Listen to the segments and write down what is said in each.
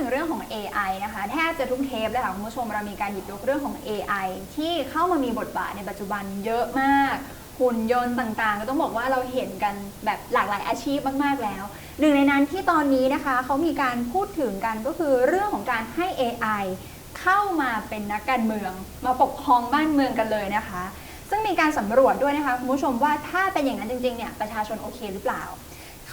ถึงเรื่องของ AI นะคะแทบจะทุกเทปเลยค่ะคุณผู้ชมเรามีการหยิบยกเรื่องของ AI ที่เข้ามามีบทบาทในปัจจุบันเยอะมาก หุ่นยนต์ต่างๆ ก็ต้องบอกว่าเราเห็นกันแบบหลากหลายอาชีพมากๆแล้ว หนึ่งในนั้นที่ตอนนี้นะคะเขามีการพูดถึงกันก็คือเรื่องของการให้ AI เข้ามาเป็นนักการเมือง มาปกครองบ้านเมืองกันเลยนะคะ ซึ่งมีการสำรวจด้วยนะคะคุณผู้ชมว่าถ้าเป็นอย่างนั้นจริงๆเนี่ยประชาชนโอเคหรือเปล่า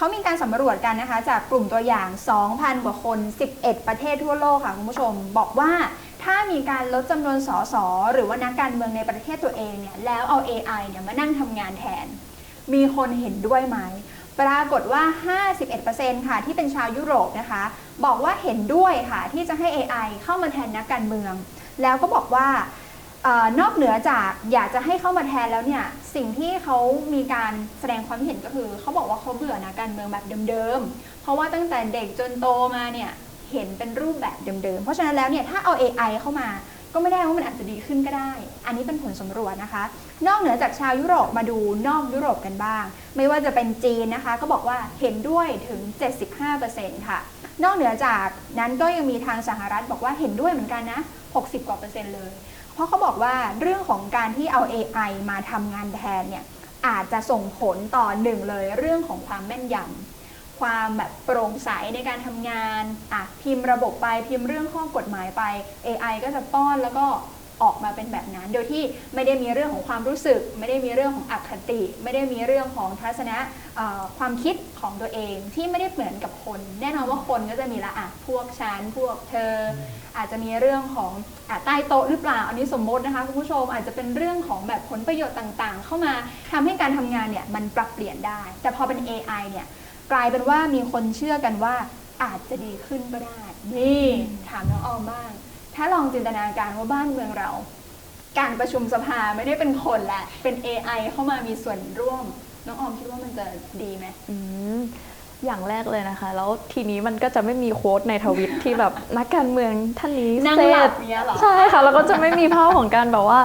เขามีการสำรวจกันนะคะ จากกลุ่มตัวอย่าง 2,000 กว่าคน 11 ประเทศทั่วโลกค่ะคุณผู้ชม บอกว่าถ้ามีการลดจำนวนสสหรือว่านักการเมืองในประเทศตัวเองเนี่ยแล้วเอา AI เนี่ยมานั่งทำงานแทน มีคนเห็นด้วยไหม ปรากฏว่า 51%ค่ะที่เป็นชาวยุโรปนะคะ บอกว่าเห็นด้วยค่ะที่จะให้ AI เข้ามาแทนนักการเมือง แล้วก็บอกว่า อนอกเหนือจากอยากจะให้เข้ามาแทนแล้วเนี่ยสิ่งที่เขามีการแสดงความเห็นก็คือเขาบอกว่าเขาเบื่อนักการเมืองแบบเดิมๆ เพราะว่าตั้งแต่เด็กจนโตมาเนี่ยเห็นเป็นรูปแบบเดิมๆ เพราะฉะนั้นแล้วเนี่ยถ้าเอา AI เข้ามาก็ไม่ได้ว่ามันอาจจะดีขึ้นก็ได้ อันนี้เป็นผลสำรวจนะคะ นอกเหนือจากชาวยุโรปมาดูนอกยุโรปกันบ้าง ไม่ว่าจะเป็นจีนนะคะก็บอกว่าเห็นด้วยถึง 75%ค่ะ นอกเหนือจากนั้นก็ยังมีทางสหรัฐบอกว่าเห็นด้วยเหมือนกันนะ 60 กว่าเปอร์เซ็นต์เลย เพราะเขาบอกว่าเรื่องของการที่เอา AI มาทำงานแทนเนี่ยอาจจะส่งผลต่อหนึ่งเลยเรื่องของความแม่นยำความแบบโปร่งใสในการทำงานอะพิมพ์ระบบไปพิมพ์เรื่องข้อกฎหมายไป AI ก็จะป้อนแล้วก็ ออกมาเป็นแบบนั้น โดยที่ไม่ได้มีเรื่องของความรู้สึก ไม่ได้มีเรื่องของอคติ ไม่ได้มีเรื่องของทัศนะความคิดของตัวเองที่ไม่ได้เหมือนกับคน แน่นอนว่าคนก็จะมีละอะพวกฉันพวกเธอ อาจจะมีเรื่องของอใต้โต๊ะหรือเปล่าอันนี้สมมตินะคะคุณผู้ชมอาจจะเป็นเรื่องของแบบผลประโยชน์ต่างๆ เข้ามาทำให้การทำงานเนี่ยมันปรับเปลี่ยนได้ แต่พอเป็น AI เนี่ยกลายเป็นว่ามีคนเชื่อกันว่าอาจจะดีขึ้นก็ได้ นี่ ถามน้องออมบ้าง ถ้าลองจินตนาการว่าบ้านเมืองเรา การประชุมสภาไม่ได้เป็นคนและ เป็น AI เข้ามามีส่วนร่วม น้องออมคิดว่ามันจะดีไหมอืมอย่างแรกเลยนะคะ แล้วทีนี้มันก็จะไม่มีโค้ดในทวิตที่แบบนักการเมืองท่านนี้นั่งเสหลัร็บจเนี้ยเหรอใช่ค่ะ แล้วก็จะไม่มีภาพของการแบบว่า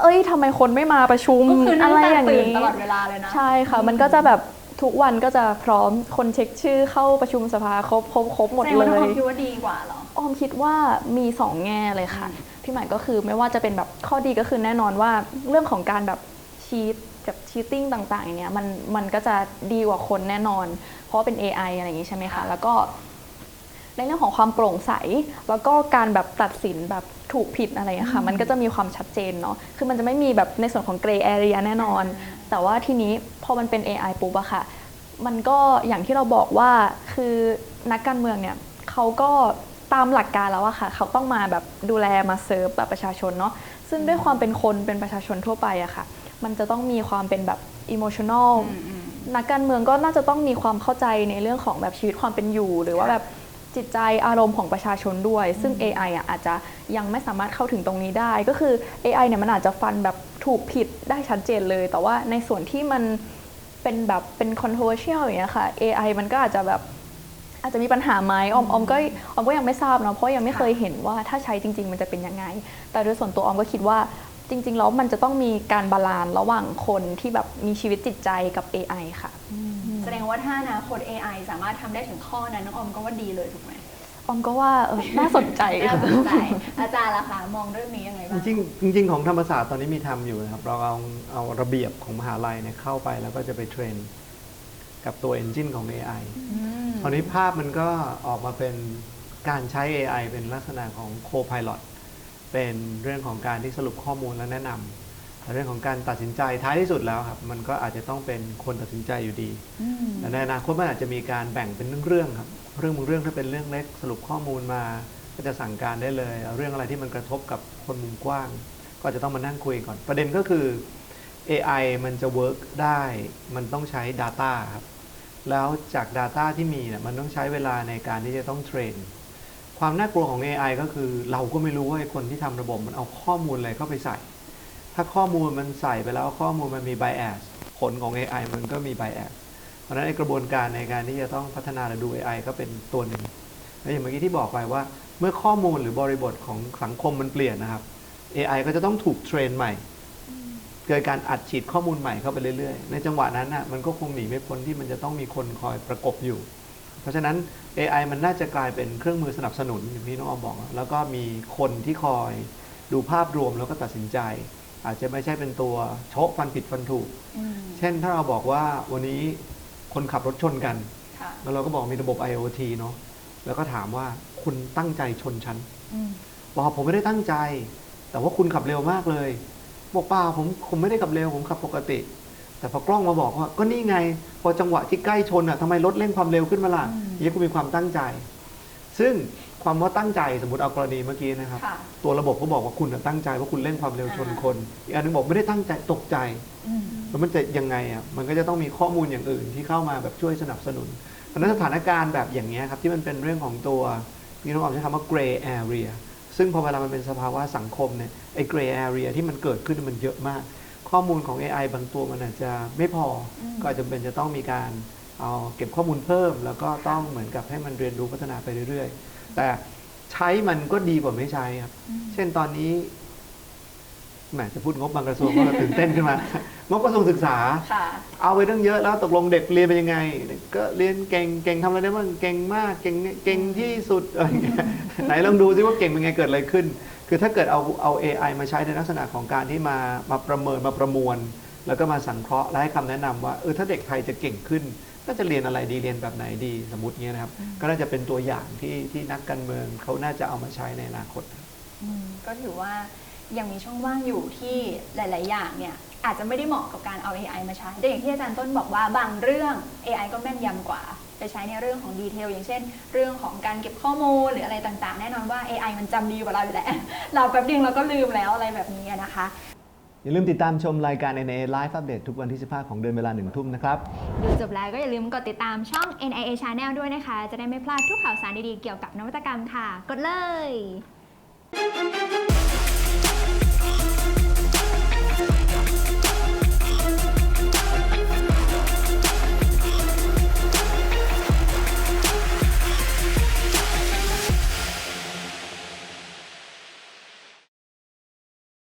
เอ้ยทำไมคนไม่มาประชุมก็คือนั่อะงไรตาอย่างตื่นนี้ ตลอดเวลาเลยนะ ใช่ค่ะ มันก็จะแบบ ทุกวันก็จะพร้อมคนเช็คชื่อเข้าประชุมสภาครบครบครบหมดแสดงเลว่าน้องออมยคิดว่าดีกว่าเหรอออมคิดว่ามีสองแง่เลยค่ะอืมพี่หมายก็คือไม่ว่าจะเป็นแบบข้อดีก็คือแน่นอนว่าเรื่องของการแบบชีตกับชีตติ้งต่างๆอย่างเงี้ยมันมันก็จะดีกว่าคนแน่นอน เพราะว่าเป็น AI อะไรอย่างงี้ใช่ไหมคะแล้วก็ ในเรื่องของความโปร่งใส แล้วก็การแบบตัดสินแบบถูกผิดอะไรอย่างเงี้ยค่ะ มันก็จะมีความชัดเจนเนาะ คือมันจะไม่มีแบบในส่วนของเกรย์แอเรียแน่นอน แต่ว่าทีนี้พอมันเป็น AI ปุ๊บอะค่ะ มันก็อย่างที่เราบอกว่าคือนักการเมืองเนี่ยเขาก็ตามหลักการแล้วอะค่ะ เขาต้องมาแบบดูแลมาเซิร์ฟแบบประชาชนเนาะ ซึ่งด้วยความเป็นคนเป็นประชาชนทั่วไปอะค่ะ มันจะต้องมีความเป็นแบบอิโมชัน a ลอืมอืมนักการเมืองก็น่าจะต้องมีความเข้าใจในเรื่องของแบบชีวิตความเป็นอยู่ หรือว่าแบบ จิตใจอารมณ์ของประชาชนด้วย ซึ่ง AI อะอาจจะยังไม่สามารถเข้าถึงตรงนี้ได้ ก็คือ AI เนี่ยมันอาจจะฟันแบบถูกผิดได้ชัดเจนเลย แต่ว่าในส่วนที่มันเป็นแบบเป็น controversial อย่างเงี้ยค่ะ AI มันก็อาจจะแบบอาจจะมีปัญหาไหมออมออมก็ออมก็ยังไม่ทราบเนาะเพราะยังไม่ค่ะเคยเห็นว่าถ้าใช้จริง ๆ มันจะเป็นยังไง แต่โดยส่วนตัวออมก็คิดว่าจริง ๆ แล้วมันจะต้องมีการบาลานซ์ระหว่างคนที่แบบมีชีวิตจิตใจกับ AI ค่ะ แสดงว่าถ้าอนาคต AI สามารถทำได้ถึงข้อนั้นน้องออมก็ว่าดีเลยถูกไหมออมก็ว่าเออน่าสนใจน่าค่ะสนใจ อาจารย์ล่ะคะมองเรื่องนี้ยังไงจบ้างริงๆจริงๆของธรรมศาสตร์ตอนนี้มีทำอยู่นะครับ เราเอาเอาระเบียบของมหาลัยเนี่ยเข้าไปแล้วก็จะไปเทรนกับตัว Engine ของ AI อืมคราวนี้ภาพมันก็ออกมาเป็นการใช้ AI เป็นลักษณะของ Co-pilot เป็นเรื่องของการที่สรุปข้อมูลและแนะนำ เรื่องของการตัดสินใจท้ายที่สุดแล้วครับ มันก็อาจจะต้องเป็นคนตัดสินใจอยู่ดีอืมแต่ในอนาคตมันอาจจะมีการแบ่งเป็นเรื่องๆครับ เรื่องบางเรื่องถ้าเป็นเรื่องเล็กสรุปข้อมูลมา ก็จะสั่งการได้เลยเอาเรื่องอะไรที่มันกระทบกับคนมุมกว้าง ก็จะต้องมานั่งคุยก่อน ประเด็นก็คือ AI มันจะ work ได้ มันต้องใช้ Data ครับ แล้วจาก Data ที่มีเนี่ยมันต้องใช้เวลาในการที่จะต้องเทรนความน่ากลัวของ AI ก็คือเราก็ไม่รู้ว่าไอ้คนที่ทำระบบมันเอาข้อมูลอะไรเข้าไปใส่ ถ้าข้อมูลมันใส่ไปแล้วข้อมูลมันมี bias ผลของ AI มันก็มี bias เพราะฉะนั้นไอ้กระบวนการในการที่จะต้องพัฒนาและดู AI ก็เป็นตัวหนึ่งแล้วอย่างเมื่อกี้ที่บอกไปว่า เมื่อข้อมูลหรือบริบทของสังคมมันเปลี่ยนนะครับ AI ก็จะต้องถูกเทรนใหม่ เกิดการอัดฉีดข้อมูลใหม่เข้าไปเรื่อยๆ ในจังหวะนั้นน่ะมันก็คงหนีไม่พ้นที่มันจะต้องมีคนคอยประกบอยู่ เพราะฉะนั้น AI มันน่าจะกลายเป็นเครื่องมือสนับสนุนอย่างที่น้องออมบอก แล้วก็มีคนที่คอยดูภาพรวมแล้วก็ตัดสินใจ อาจจะไม่ใช่เป็นตัวโชกฟันผิดฟันถูกอืมเช่นถ้าเราบอกว่าวันนี้คนขับรถชนกันค่ะแล้วเราก็บอกมีระบบ IoT เนาะแล้วก็ถามว่าคุณตั้งใจชนฉันอืมบอกผมไม่ได้ตั้งใจ แต่ว่าคุณขับเร็วมากเลย บอกเปล่าผมผมไม่ได้ขับเร็วผมขับปกติ แต่พอกล้องมาบอกว่า ก็นี่ไง พอจังหวะที่ใกล้ชนอะทำไมรถเร่งความเร็วขึ้นมาล่ะอืมนี่คุณมีความตั้งใจ ซึ่ง ความว่าตั้งใจสมมติเอากรณีเมื่อกี้นะครับ ค่ะ ตัวระบบก็บอกว่าคุณน่ะตั้งใจว่าคุณเร่งความเร็วชนอ่าคนอีกอันหนึงบอกไม่ได้ตั้งใจตกใจ อืม แล้วมันจะยังไงอะ มันก็จะต้องมีข้อมูลอย่างอื่นที่เข้ามาแบบช่วยสนับสนุน เพราะฉะนั้นสถานการณ์แบบอย่างนี้ยครับ ที่มันเป็นเรื่องของตัวพี่น้องออกใช้คำว่า gray area ซึ่งพอเวลามันเป็นสภาวะสังคมเนี่ยไอ้ gray area ที่มันเกิดขึ้นมันเยอะมาก ข้อมูลของ AI บางตัวมันอาจจะไม่พออม ก็อาจจะเป็นจะต้องมีการเอาเก็บข้อมูลเพิ่ม แล้วก็ต้องเหมือนกับให้มันเรียนรู้พัฒนาไปเรื่อยๆ แต่ใช้มันก็ดีกว่าไม่ใช้ครับอืมเช่นตอนนี้แหมจะพูดงบบางกระทรวงก็ตื่นเต้นขึ้นมางบกระทรวงศึกษาค่ะเอาไปตั้งเยอะแล้วตกลงเด็กเรียนเป็นยังไง ก็เรียนเก่งเก่งทำอะไรได้บ้างเก่งมากเก่งเก่งที่สุดอะไรอย่างเงี้ยไหนลองดูซิว่าเก่งเป็นไงเกิดอะไรขึ้น คือถ้าเกิดเอาเอา AI มาใช้ในลักษณะของการที่มามาประเมินมาประมวล แล้วก็มาสังเคราะห์และให้คำแนะนำว่าเออถ้าเด็กไทยจะเก่งขึ้น ก็จะเรียนอะไรดีเรียนแบบไหนดีสมมติเงี้ยนะครับ ก็น่าจะเป็นตัวอย่างที่ที่นักการเมืองเขาน่าจะเอามาใช้ในอนาคตอืมก็ถือว่ายังมีช่องว่างอยู่ที่หลาย ๆ อย่างเนี่ยอาจจะไม่ได้เหมาะกับการเอา AI มาใช้ แต่อย่างที่อาจารย์ต้นบอกว่าบางเรื่อง AI ก็แม่นยำกว่า ไปใช้ในเรื่องของดีเทลอย่างเช่น เรื่องของการเก็บข้อมูลหรืออะไรต่าง ๆ แน่นอนว่า AI มันจำดีกว่าเราอยู่แล้วเราแป๊บเดียวเราก็ลืมแล้วอะไรแบบนี้อะนะคะ อย่าลืมติดตามชมรายการ NA Live Update ทุกวันที่ 15 ของเดือนเวลาหนึ่งทุ่มนะครับ ดูจบแล้วก็อย่าลืมกดติดตามช่อง NIA Channel ด้วยนะคะ จะได้ไม่พลาดทุกข่าวสารดีๆ เกี่ยวกับนวัตกรรมค่ะ กดเลย